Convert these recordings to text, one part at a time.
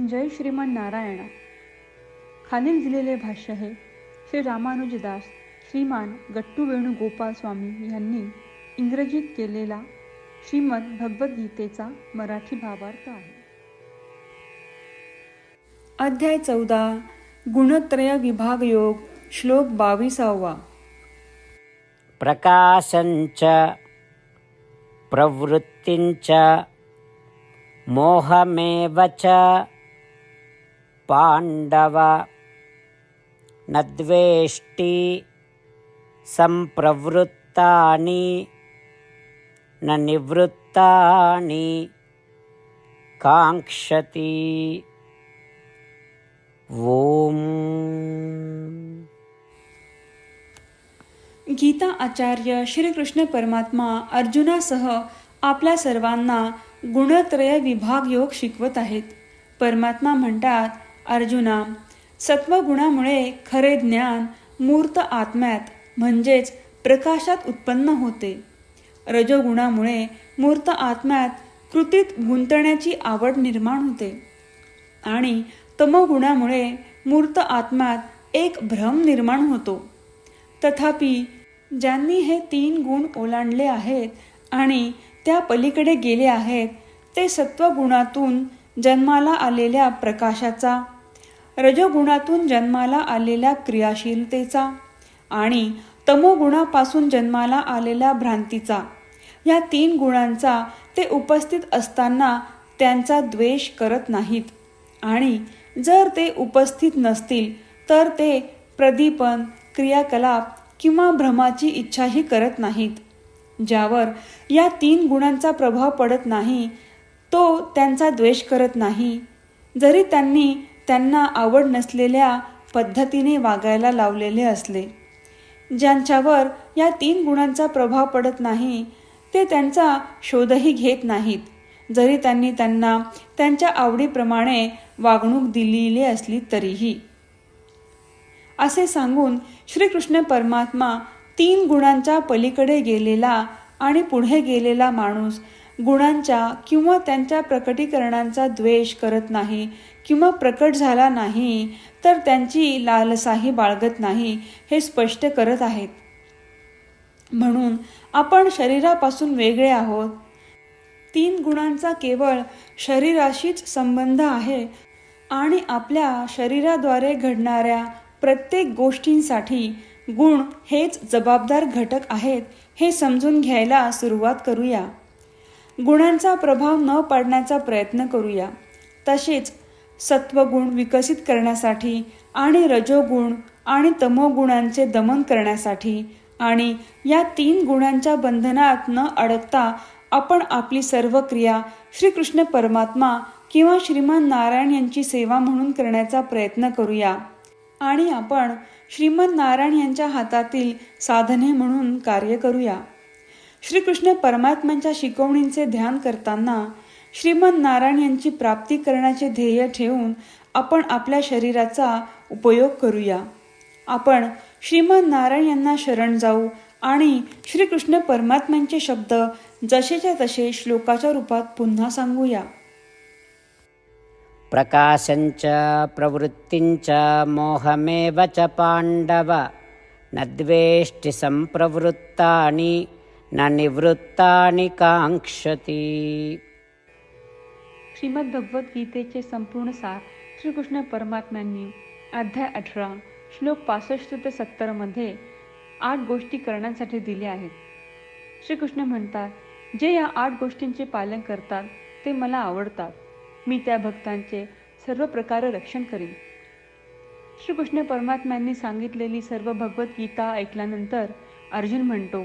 जय श्रीमान नारायण. खालील दिलेले भाष्य हे श्री रामानुजदास श्रीमान गट्टू वेणुगोपाल स्वामी यांनी इंग्रजीत केलेला श्रीमद भगवद्गीतेचा मराठी भावार्थ आहे. अध्याय चौदा गुणत्रय विभाग योग श्लोक बावीसावा. प्रकाशञ्च प्रवृत्तिञ्च मोहमेव च पाण्डव न द्वेष्टि सम्प्रवृत्तानि न निवृत्तानि काङ्क्षति। ॐ गीता आचार्य श्रीकृष्ण परमात्मा अर्जुनासह आपल्या सर्वांना गुणत्रय विभाग योग शिकवत आहेत. परमात्मा म्हणतात अर्जुना सत्वगुणामुळे खरे ज्ञान मूर्त आत्म्यात म्हणजेच प्रकाशात उत्पन्न होते. रजोगुणामुळे मूर्त आत्म्यात कृतीत गुंतण्याची आवड निर्माण होते. आणि तमोगुणामुळे मूर्त आत्म्यात एक भ्रम निर्माण होतो. तथापि ज्यांनी हे तीन गुण ओलांडले आहेत आणि त्या पलीकडे गेले आहेत ते सत्वगुणातून जन्माला आलेल्या प्रकाशाचा रजगुणातून जन्माला आलेल्या क्रियाशीलतेचा आणि तमोगुणापासून जन्माला आलेल्या भ्रांतीचा. या तीन गुणांचा ते उपस्थित असताना त्यांचा द्वेष करत नाहीत. आणि जर ते उपस्थित नसतील तर ते प्रदीपन क्रियाकलाप किंवा भ्रमाची इच्छाही करत नाहीत. ज्यावर या तीन गुणांचा प्रभाव पडत नाही तो त्यांचा द्वेष करत नाही. जरी त्यांनी त्यांना आवड नसलेल्या पद्धतीने वागायला लावलेले असले. ज्यांच्यावर या तीन गुणांचा प्रभाव पडत नाही ते त्यांचा शोधही घेत नाहीत. जरी त्यांनी त्यांना त्यांच्या आवडीप्रमाणे वागणूक दिलेली असली तरीही. असे सांगून श्रीकृष्ण परमात्मा तीन गुणांच्या पलीकडे गेलेला आणि पुढे गेलेला माणूस गुणांच्या किंवा त्यांच्या प्रकटीकरणांचा द्वेष करत नाही किंवा प्रकट झाला नाही तर त्यांची लालसाही बाळगत नाही हे स्पष्ट करत आहेत. म्हणून आपण शरीरापासून वेगळे आहोत. तीन गुणांचा केवळ शरीराशीच संबंध आहे आणि आपल्या शरीराद्वारे घडणाऱ्या प्रत्येक गोष्टींसाठी गुण हेच जबाबदार घटक आहेत हे समजून घ्यायला सुरुवात करूया. गुणांचा प्रभाव न पाडण्याचा प्रयत्न करूया. तसेच सत्वगुण विकसित करण्यासाठी आणि रजोगुण आणि तमोगुणांचे दमन करण्यासाठी आणि या तीन गुणांच्या बंधनात न अडकता आपण आपली सर्व क्रिया श्रीकृष्ण परमात्मा किंवा श्रीमान नारायण यांची सेवा म्हणून करण्याचा प्रयत्न करूया. आणि आपण श्रीमद नारायण यांच्या हातातील साधने म्हणून कार्य करूया. श्रीकृष्ण परमात्म्यांच्या शिकवणींचे ध्यान करताना श्रीमद नारायण यांची प्राप्ती करण्याचे ध्येय ठेवून आपण आपल्या शरीराचा उपयोग करूया. आपण श्रीमद नारायण यांना शरण जाऊ आणि श्रीकृष्ण परमात्म्यांचे शब्द जसेच्या तसे श्लोकाच्या रूपात पुन्हा सांगूया. प्रकाशञ्च प्रवृत्तिञ्च मोहमेव च पाण्डव न द्वेष्टि न निवृत्तानि कांक्षती श्रीमद भगवद्गीतेचे संपूर्ण सार श्रीकृष्ण परमात्म्यांनी अध्याय अठरा श्लोक पासष्ट ते सत्तरमध्ये आठ गोष्टी करण्यासाठी दिल्या आहेत. श्रीकृष्ण म्हणतात जे या आठ गोष्टींचे पालन करतात ते मला आवडतात. मी त्या भक्तांचे सर्व प्रकारे रक्षण करीन. श्रीकृष्ण परमात्म्यांनी सांगितलेली सर्व भगवद्गीता ऐकल्यानंतर अर्जुन म्हणतो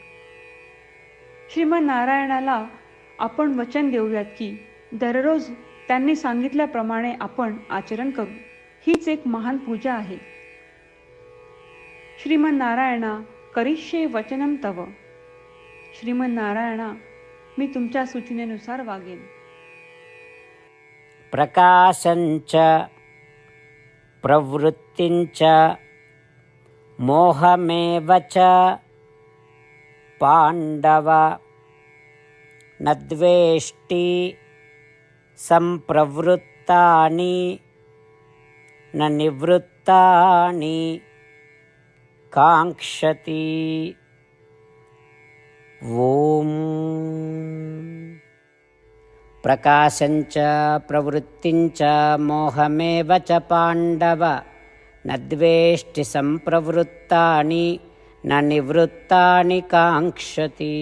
श्रीमनारायणाला आपण वचन देऊयात की दररोज त्यांनी सांगितल्याप्रमाणे आपण आचरण करू. हीच एक महान पूजा आहे. श्रीमन नारायणा करिष्ये वचनम तव. श्रीमन नारायणा मी तुमच्या सूचनेनुसार वागेन. प्रकाशंच प्रवृत्तींच मोहमेव च पाण्डव न द्वेष्टि सम्प्रवृत्तानि न निवृत्तानि काङ्क्षति ॐ प्रकाशञ्च प्रवृत्तिञ्च मोहमेव च पाण्डव न द्वेष्टि सम्प्रवृत्तानि न निवृत्तानि काङ्क्षति